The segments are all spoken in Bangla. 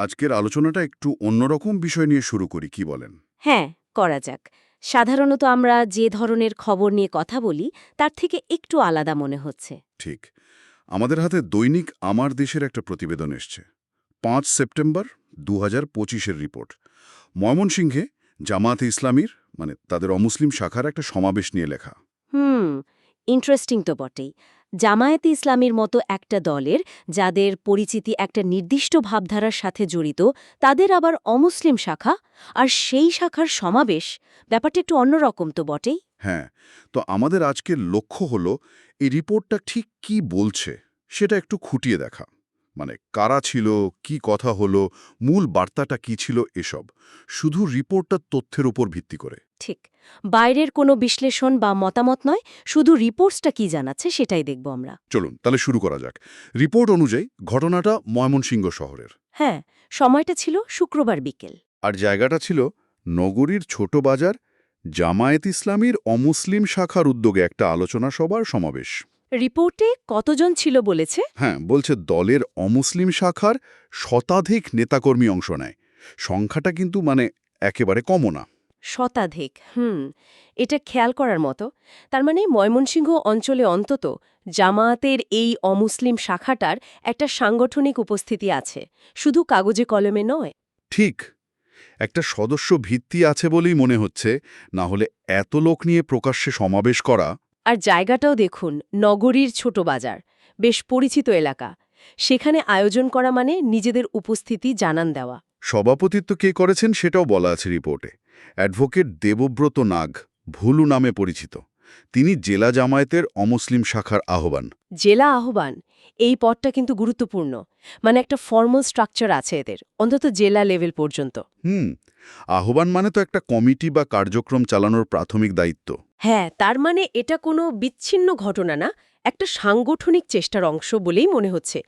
আজকের আলোচনাটা একটু অন্যরকম বিষয় নিয়ে শুরু করি কি বলেন? হ্যাঁ করা যাক। সাধারণত আমরা যে ধরনের খবর নিয়ে কথা বলি তার থেকে একটু আলাদা মনে হচ্ছে। ঠিক। আমাদের হাতে দৈনিক আমার দেশের একটা প্রতিবেদন এসছে। পাঁচ সেপ্টেম্বর দু হাজার পঁচিশের রিপোর্ট। ময়মনসিংহে জামায়াতে ইসলামীর মানে তাদের অমুসলিম শাখার একটা সমাবেশ নিয়ে লেখা। হুম ইন্টারেস্টিং তো বটেই। জামায়াতে ইসলামীর মতো একটা দলের, যাদের পরিচিতি একটা নির্দিষ্ট ভাবধারার সাথে জড়িত, তাদের আবার অমুসলিম শাখা, আর সেই শাখার সমাবেশ, ব্যাপারটা একটু অন্যরকম তো বটেই। হ্যাঁ তো আমাদের আজকের লক্ষ্য হলো, এই রিপোর্টটা ঠিক কি বলছে, সেটা একটু খুঁটিয়ে দেখা। মানে কারা ছিল, কি কথা হলো, মূল বার্তাটা কি ছিল, এসব। শুধু রিপোর্টটা তথ্যের উপর ভিত্তি করে। ঠিক। বাইরের কোনো বিশ্লেষণ বা মতামত নয় শুধু রিপোর্টসটা কি জানাচ্ছে সেটাই দেখব আমরা। চলুন তাহলে শুরু করা যাক। রিপোর্ট অনুযায়ী ঘটনাটা ময়মনসিংহ শহরের। হ্যাঁ সময়টা ছিল শুক্রবার বিকেল। আর জায়গাটা ছিল নগরীর ছোট বাজার জামায়াত ইসলামীর অমুসলিম শাখার উদ্যোগে একটা আলোচনা সভার সমাবেশ। রিপোর্টে কতজন ছিল বলেছে? হ্যাঁ বলছে দলের অমুসলিম শাখার শতাধিক নেতাকর্মী অংশ নেয়। সংখ্যাটা কিন্তু মানে একেবারে কমও না। শতাধিক হুম এটা খেয়াল করার মতো। তার মানে ময়মনসিংহ অঞ্চলে অন্তত জামায়াতের এই অমুসলিম শাখাটার একটা সাংগঠনিক উপস্থিতি আছে শুধু কাগজে কলমে নয়। ঠিক একটা সদস্য ভিত্তি আছে বলেই মনে হচ্ছে না হলে এত লোক নিয়ে প্রকাশ্যে সমাবেশ করা। আর জায়গাটাও দেখুন নগরীর ছোট বাজার বেশ পরিচিত এলাকা। সেখানে আয়োজন করা মানে নিজেদের উপস্থিতি জানান দেওয়া। সভাপতিত্ব কে করেছেন সেটাও বলা আছে রিপোর্টে। অ্যাডভোকেট দেবব্রত নাগ ভুলু নামে পরিচিত। তিনি জেলা জামায়াতের অমুসলিম শাখার আহ্বান। জেলা আহ্বান? এই পদটা কিন্তু গুরুত্বপূর্ণ। মানে একটা ফর্মাল স্ট্রাকচার আছে এদের অন্তত জেলা লেভেল পর্যন্ত। হুম আহ্বান মানে তো একটা কমিটি বা কার্যক্রম চালানোর প্রাথমিক দায়িত্ব। হ্যাঁ তার মানে এটা কোনো বিচ্ছিন্ন ঘটনা না একটা সাংগঠনিক চেষ্টার অংশ বলেই মনে হচ্ছে।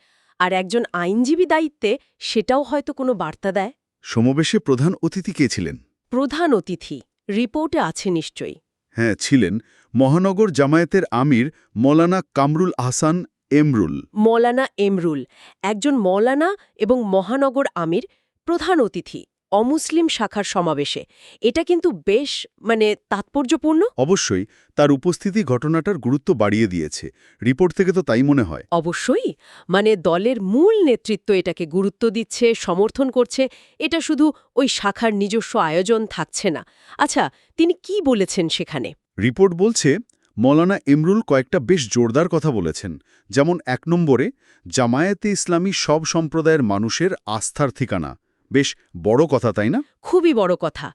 আর একজন আইনজীবী দায়িত্বে সেটাও হয়তো কোনো বার্তা দেয়। সমাবেশে প্রধান অতিথি কে ছিলেন? প্রধান অতিথি। রিপোর্টে আছে নিশ্চয়ই। হ্যাঁ ছিলেন মহানগর জামায়াতের আমির মৌলানা কামরুল আহসান এমরুল। মৌলানা এমরুল একজন মৌলানা এবং মহানগর আমির প্রধান অতিথি। অমুসলিম শাখার সমাবেশে। এটা কিন্তু বেশ মানে তাৎপর্যপূর্ণ? অবশ্যই তার উপস্থিতি ঘটনাটার গুরুত্ব বাড়িয়ে দিয়েছে। রিপোর্ট থেকে তো তাই মনে হয়। অবশ্যই মানে দলের মূল নেতৃত্ব এটাকে গুরুত্ব দিচ্ছে সমর্থন করছে এটা শুধু ওই শাখার নিজস্ব আয়োজন থাকছে না। আচ্ছা তিনি কি বলেছেন সেখানে? রিপোর্ট বলছে মৌলানা ইমরুল কয়েকটা বেশ জোরদার কথা বলেছেন। যেমন এক নম্বরে জামায়াতে ইসলামী সব সম্প্রদায়ের মানুষের আস্থার ঠিকানা। বেশ বড় কথা তাই না? খুবই বড় কথা।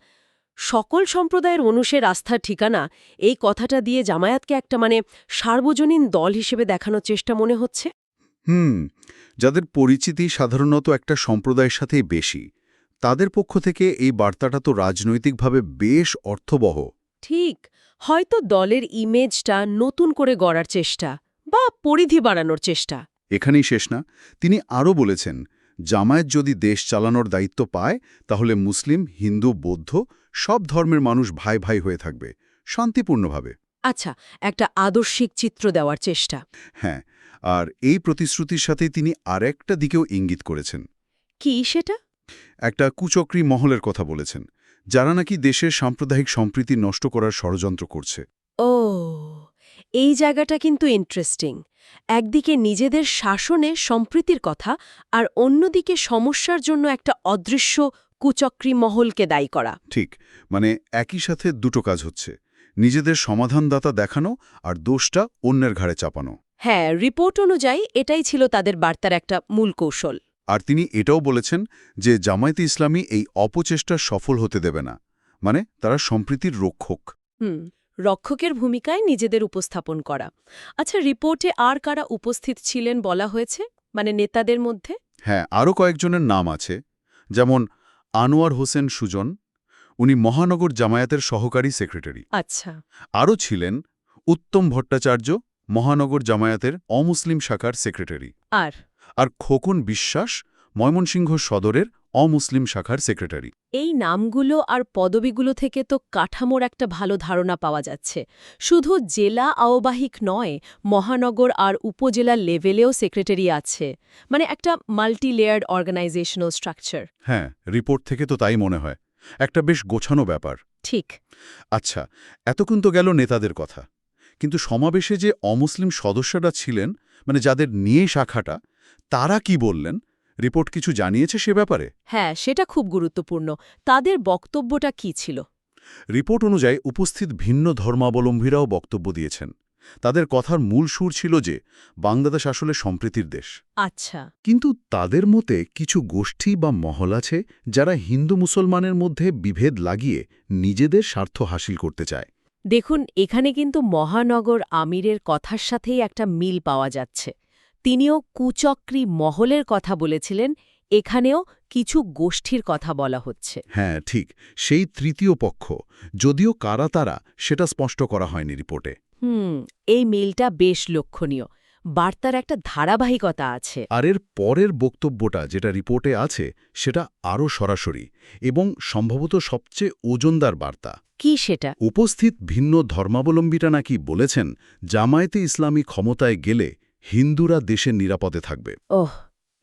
সকল সম্প্রদায়ের মানুষের আস্থার ঠিকানা এই কথাটা দিয়ে জামায়াতকে একটা মানে সার্বজনীন দল হিসেবে দেখানোর চেষ্টা মনে হচ্ছে? হুম যাদের পরিচিতি সাধারণত একটা সম্প্রদায়ের সাথেই বেশি তাদের পক্ষ থেকে এই বার্তাটা তো রাজনৈতিকভাবে বেশ অর্থবহ। ঠিক হয়তো দলের ইমেজটা নতুন করে গড়ার চেষ্টা বা পরিধি বাড়ানোর চেষ্টা। এখানেই শেষ না তিনি আরও বলেছেন জামায়াত যদি দেশ চালানোর দায়িত্ব পায় তাহলে মুসলিম হিন্দু বৌদ্ধ সব ধর্মের মানুষ ভাই ভাই হয়ে থাকবে শান্তিপূর্ণভাবে। আচ্ছা একটা আদর্শিক চিত্র দেওয়ার চেষ্টা। হ্যাঁ আর এই প্রতিশ্রুতির সাথে তিনি আরেকটা দিকেও ইঙ্গিত করেছেন। কি সেটা? একটা কুচক্রী মহলের কথা বলেছেন যারা নাকি দেশের সাম্প্রদায়িক সম্প্রীতি নষ্ট করার ষড়যন্ত্র করছে। ও এই জায়গাটা কিন্তু ইন্টারেস্টিং একদিকে নিজেদের শাসনে সম্প্রীতির কথা আর অন্যদিকে সমস্যার জন্য একটা অদৃশ্য কুচক্রী মহলকে দায়ী করা। ঠিক মানে একই সাথে দুটো কাজ হচ্ছে নিজেদের সমাধানদাতা দেখানো আর দোষটা অন্যের ঘাড়ে চাপানো। হ্যাঁ রিপোর্ট অনুযায়ী এটাই ছিল তাদের বার্তার একটা মূল কৌশল। আর তিনি এটাও বলেছেন যে জামায়াতে ইসলামী এই অপচেষ্টা সফল হতে দেবে না মানে তারা সম্প্রীতির রক্ষক। হুম রক্ষকের ভূমিকায় নিজেদের উপস্থাপন করা। আচ্ছা রিপোর্টে আর কারা উপস্থিত ছিলেন বলা হয়েছে? মানে নেতাদের মধ্যে? হ্যাঁ আরও কয়েকজনের নাম আছে। যেমন আনোয়ার হোসেন সুজন উনি মহানগর জামায়াতের সহকারী সেক্রেটারি। আচ্ছা। আরও ছিলেন উত্তম ভট্টাচার্য মহানগর জামায়াতের অমুসলিম শাখার সেক্রেটারি। আর? আর খোকন বিশ্বাস ময়মনসিংহ সদরের অমুসলিম শাখার সেক্রেটারি। এই নামগুলো আর পদবিগুলো থেকে তো কাঠামোর একটা ভালো ধারণা পাওয়া যাচ্ছে। শুধু জেলা আহ্বাহিক নয় মহানগর আর উপজেলা লেভেলেও সেক্রেটারি আছে। মানে একটা মাল্টি লেয়ার্ড অর্গানাইজেশনাল স্ট্রাকচার। হ্যাঁ রিপোর্ট থেকে তো তাই মনে হয়। একটা বেশ গোছানো ব্যাপার। ঠিক। আচ্ছা এতক্ষণ তো গেল নেতাদের কথা। কিন্তু সমাবেশে যে অমুসলিম সদস্যরা ছিলেন মানে যাদের নিয়ে শাখাটা তারা কি বললেন? রিপোর্ট কিছু জানিয়েছে সে ব্যাপারে? হ্যাঁ সেটা খুব গুরুত্বপূর্ণ। তাদের বক্তব্যটা কি ছিল? রিপোর্ট অনুযায়ী উপস্থিত ভিন্ন ধর্মাবলম্বীরাও বক্তব্য দিয়েছেন। তাদের কথার মূল সুর ছিল যে বাংলাদেশ আসলে সম্প্রীতির দেশ। আচ্ছা। কিন্তু তাদের মতে কিছু গোষ্ঠী বা মহল আছে যারা হিন্দু মুসলমানের মধ্যে বিভেদ লাগিয়ে নিজেদের স্বার্থ হাসিল করতে চায়। দেখুন এখানে কিন্তু মহানগর আমিরের কথার সাথেই একটা মিল পাওয়া যাচ্ছে। তিনিও কুচক্রী মহলের কথা বলেছিলেন এখানেও কিছু গোষ্ঠীর কথা বলা হচ্ছে। হ্যাঁ ঠিক সেই তৃতীয় পক্ষ যদিও কারা তারা সেটা স্পষ্ট করা হয়নি রিপোর্টে। হুম এই মিলটা বেশ লক্ষণীয়। বার্তার একটা ধারাবাহিকতা আছে। আর এর পরের বক্তব্যটা যেটা রিপোর্টে আছে সেটা আরও সরাসরি এবং সম্ভবত সবচেয়ে ওজনদার বার্তা। কি সেটা? উপস্থিত ভিন্ন ধর্মাবলম্বীরা নাকি বলেছেন জামায়াতে ইসলামী ক্ষমতায় গেলে হিন্দুরা দেশের নিরাপদে থাকবে। ওহ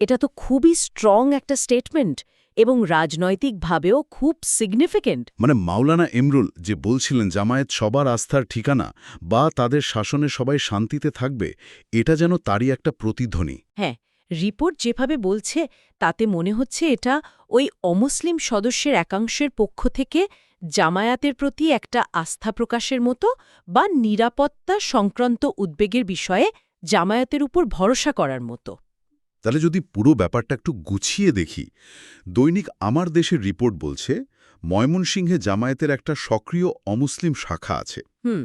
এটা তো খুবই স্ট্রং একটা স্টেটমেন্ট এবং রাজনৈতিকভাবেও খুব সিগনিফিকেন্ট মানে মাওলানা এমরুল যে বলছিলেন জামায়াত সবার আস্থার ঠিকানা বা তাদের শাসনে সবাই শান্তিতে থাকবে এটা যেন তারই একটা প্রতিধ্বনি। হ্যাঁ রিপোর্ট যেভাবে বলছে তাতে মনে হচ্ছে এটা ওই অমুসলিম সদস্যের একাংশের পক্ষ থেকে জামায়াতের প্রতি একটা আস্থা প্রকাশের মতো বা নিরাপত্তা সংক্রান্ত উদ্বেগের বিষয়ে জামায়াতের উপর ভরসা করার মতো। তাহলে যদি পুরো ব্যাপারটা একটু গুছিয়ে দেখি দৈনিক আমার দেশের রিপোর্ট বলছে ময়মনসিংহে জামায়াতের একটা সক্রিয় অমুসলিম শাখা আছে। হুম।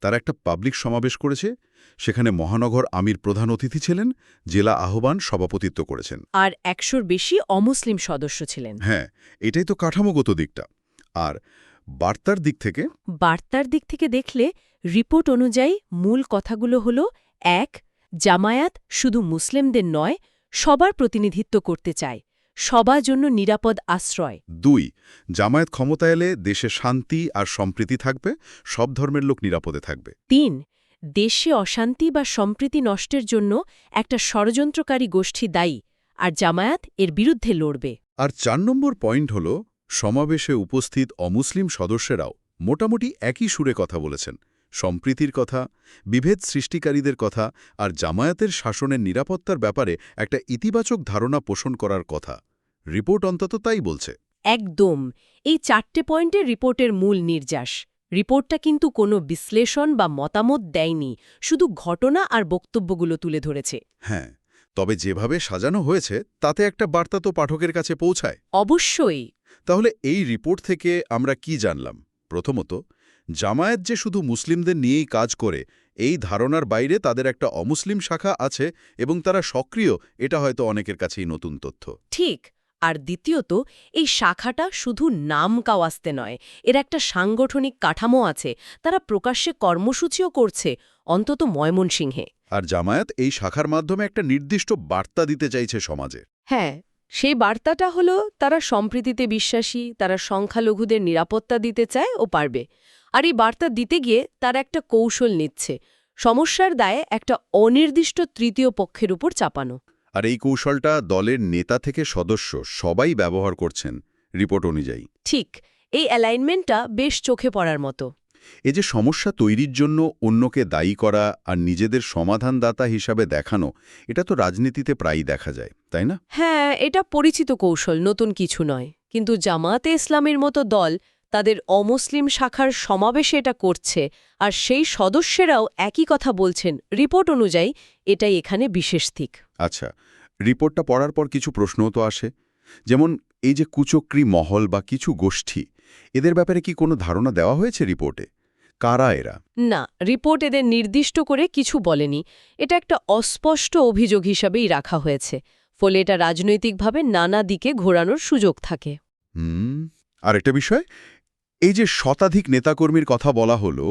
তারা একটা পাবলিক সমাবেশ করেছে সেখানে মহানগর আমির প্রধান অতিথি ছিলেন জেলা আহ্বান সভাপতিত্ব করেছেন। আর একশোর বেশি অমুসলিম সদস্য ছিলেন। হ্যাঁ এটাই তো কাঠামোগত দিকটা। আর বার্তার দিক থেকে বার্তার দিক থেকে দেখলে রিপোর্ট অনুযায়ী মূল কথাগুলো হল এক জামায়াত শুধু মুসলিমদের নয় সবার প্রতিনিধিত্ব করতে চায় সবার জন্য নিরাপদ আশ্রয়। দুই জামায়াত ক্ষমতা এলে দেশে শান্তি আর সম্প্রীতি থাকবে সব ধর্মের লোক নিরাপদে থাকবে। তিন দেশে অশান্তি বা সম্প্রীতি নষ্টের জন্য একটা ষড়যন্ত্রকারী গোষ্ঠী দায়ী আর জামায়াত এর বিরুদ্ধে লড়বে। আর চার নম্বর পয়েন্ট হল সমাবেশে উপস্থিত অমুসলিম সদস্যরাও মোটামুটি একই সুরে কথা বলেছেন। সম্প্রীতির কথা বিভেদ সৃষ্টিকারীদের কথা আর জামায়াতের শাসনের নিরাপত্তার ব্যাপারে একটা ইতিবাচক ধারণা পোষণ করার কথা। রিপোর্ট অন্তত তাই বলছে। একদম। এই চারটে পয়েন্টের রিপোর্টের মূল নির্যাস। রিপোর্টটা কিন্তু কোনো বিশ্লেষণ বা মতামত দেয়নি শুধু ঘটনা আর বক্তব্যগুলো তুলে ধরেছে। হ্যাঁ তবে যেভাবে সাজানো হয়েছে তাতে একটা বার্তা তো পাঠকের কাছে পৌঁছায়। অবশ্যই। তাহলে এই রিপোর্ট থেকে আমরা কি জানলাম? প্রথমত জামায়াত যে শুধু মুসলিমদের নিয়েই কাজ করে এই ধারণার বাইরে তাদের একটা অমুসলিম শাখা আছে এবং তারা সক্রিয় এটা হয়তো অনেকের কাছেই নতুন তথ্য। ঠিক আর দ্বিতীয়ত এই শাখাটা শুধু নাম কাওয়াস্তে নয় এর একটা সাংগঠনিক কাঠামো আছে তারা প্রকাশ্যে কর্মসূচিও করছে অন্তত ময়মনসিংহে। আর জামায়াত এই শাখার মাধ্যমে একটা নির্দিষ্ট বার্তা দিতে চাইছে সমাজে। হ্যাঁ সেই বার্তাটা হলো তারা সম্প্রীতিতে বিশ্বাসী তারা সংখ্যালঘুদের নিরাপত্তা দিতে চায় ও পারবে। আর এই বার্তা দিতে গিয়ে তার একটা কৌশল নিচ্ছে। সমস্যার দায়ে একটা অনির্দিষ্ট তৃতীয় পক্ষের উপর চাপানো। আর এই কৌশলটা দলের নেতা থেকে সদস্য সবাই ব্যবহার করছেন রিপোর্ট অনুযায়ী। ঠিক এই অ্যালাইনমেন্টটা বেশ চোখে পড়ার মতো। এ যে সমস্যা তৈরির জন্য অন্যকে দায়ী করা আর নিজেদের সমাধানদাতা হিসাবে দেখানো এটা তো রাজনীতিতে প্রায়ই দেখা যায় তাই না? হ্যাঁ এটা পরিচিত কৌশল নতুন কিছু নয়। কিন্তু জামায়াতে ইসলামের মতো দল তাদের অমুসলিম শাখার সমাবেশে এটা করছে আর সেই সদস্যরাও একই কথা বলছেন। রিপোর্ট অনুযায়ী এটাই এখানে বিশেষ দিক। আচ্ছা রিপোর্টটা পড়ার পর কিছু প্রশ্নও তো আসে। যেমন এই যে কুচক্রী মহল বা কিছু গোষ্ঠী এদের ব্যাপারে কি কোনো ধারণা দেওয়া হয়েছে রিপোর্টে? কারা এরা? না রিপোর্ট এদের নির্দিষ্ট করে কিছু বলেনি। এটা একটা অস্পষ্ট অভিযোগ হিসাবেই রাখা হয়েছে ফলে এটা রাজনৈতিকভাবে নানা দিকে ঘোরানোর সুযোগ থাকে। হুম আর একটা বিষয় এই যে শতাধিক নেতাকর্মীর কথা বলা হলো,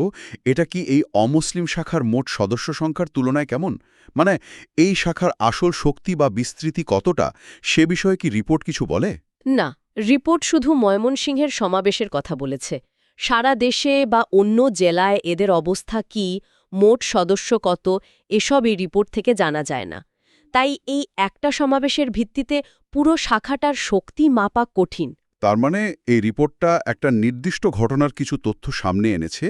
এটা কি এই অমুসলিম শাখার মোট সদস্য সংখ্যার তুলনায় কেমন? মানে এই শাখার আসল শক্তি বা বিস্তৃতি কতটা? সে বিষয়ে কি রিপোর্ট কিছু বলে? না, রিপোর্ট শুধু ময়মনসিংহের সমাবেশের কথা বলেছে। সারা দেশে বা অন্য জেলায় এদের অবস্থা কি, মোট সদস্য কত, এসব এই রিপোর্ট থেকে জানা যায় না। তাই এই একটা সমাবেশের ভিত্তিতে পুরো শাখাটার শক্তি মাপা কঠিন। তার মানে এই রিপোর্টটা একটা নির্দিষ্ট ঘটনার কিছু তথ্য সামনে এনেছে,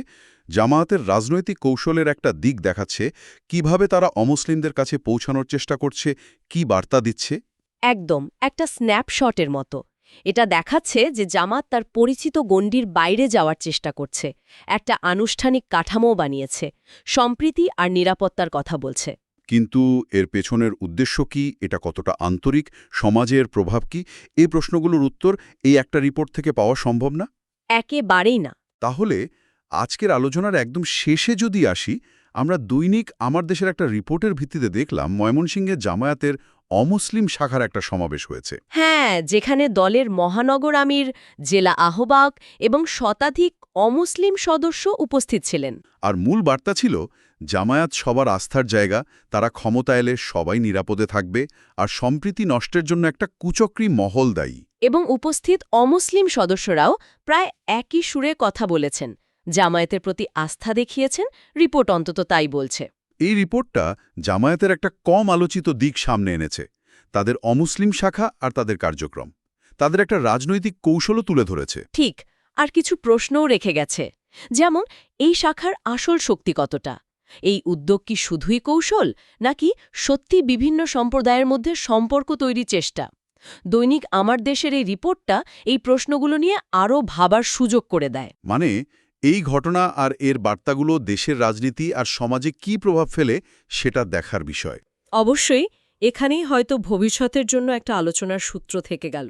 জামায়াতের রাজনৈতিক কৌশলের একটা দিক দেখাচ্ছে, কীভাবে তারা অমুসলিমদের কাছে পৌঁছানোর চেষ্টা করছে, কি বার্তা দিচ্ছে? একদম, একটা স্ন্যাপশটের মতো। এটা দেখাচ্ছে যে জামাত তার পরিচিত গণ্ডির বাইরে যাওয়ার চেষ্টা করছে, একটা আনুষ্ঠানিক কাঠামো বানিয়েছে, সম্প্রীতি আর নিরাপত্তার কথা বলছে। কিন্তু এর পেছনের উদ্দেশ্য কি? এটা কতটা আন্তরিক? সমাজের প্রভাব কি? এই প্রশ্নগুলোর উত্তর এই একটা রিপোর্ট থেকে পাওয়া সম্ভব না। একেবারেই না। তাহলে আজকের আলোচনার একদম শেষে যদি আসি আমরা দৈনিক আমার দেশের একটা রিপোর্টের ভিত্তিতে দেখলাম ময়মনসিংহের জামায়াতের অমুসলিম শাখার একটা সমাবেশ হয়েছে। হ্যাঁ যেখানে দলের মহানগর আমির জেলা আহ্বায়ক এবং শতাধিক অমুসলিম সদস্য উপস্থিত ছিলেন। আর মূল বার্তা ছিল জামায়াত সবার আস্থার জায়গা তারা ক্ষমতা এলে সবাই নিরাপদে থাকবে আর সম্প্রীতি নষ্টের জন্য একটা কুচক্রী মহল দায়ী। এবং উপস্থিত অমুসলিম সদস্যরাও প্রায় একই সুরে কথা বলেছেন। জামায়াতের প্রতি আস্থা দেখিয়েছেন রিপোর্ট অন্তত তাই বলছে। এই রিপোর্টটা জামায়াতের একটা কম আলোচিত দিক সামনে এনেছে। তাদের অমুসলিম শাখা আর তাদের কার্যক্রম। তাদের একটা রাজনৈতিক কৌশলও তুলে ধরেছে। ঠিক আর কিছু প্রশ্নও রেখে গেছে। যেমন এই শাখার আসল শক্তি কতটা? এই উদ্যোগ কি শুধুই কৌশল নাকি সত্যি বিভিন্ন সম্প্রদায়ের মধ্যে সম্পর্ক তৈরির চেষ্টা? দৈনিক আমার দেশের এই রিপোর্টটা এই প্রশ্নগুলো নিয়ে আরও ভাবার সুযোগ করে দেয়। মানে এই ঘটনা আর এর বার্তাগুলো দেশের রাজনীতি আর সমাজে কি প্রভাব ফেলে সেটা দেখার বিষয়। অবশ্যই এখানেই হয়তো ভবিষ্যতের জন্য একটা আলোচনার সূত্র থেকে গেল।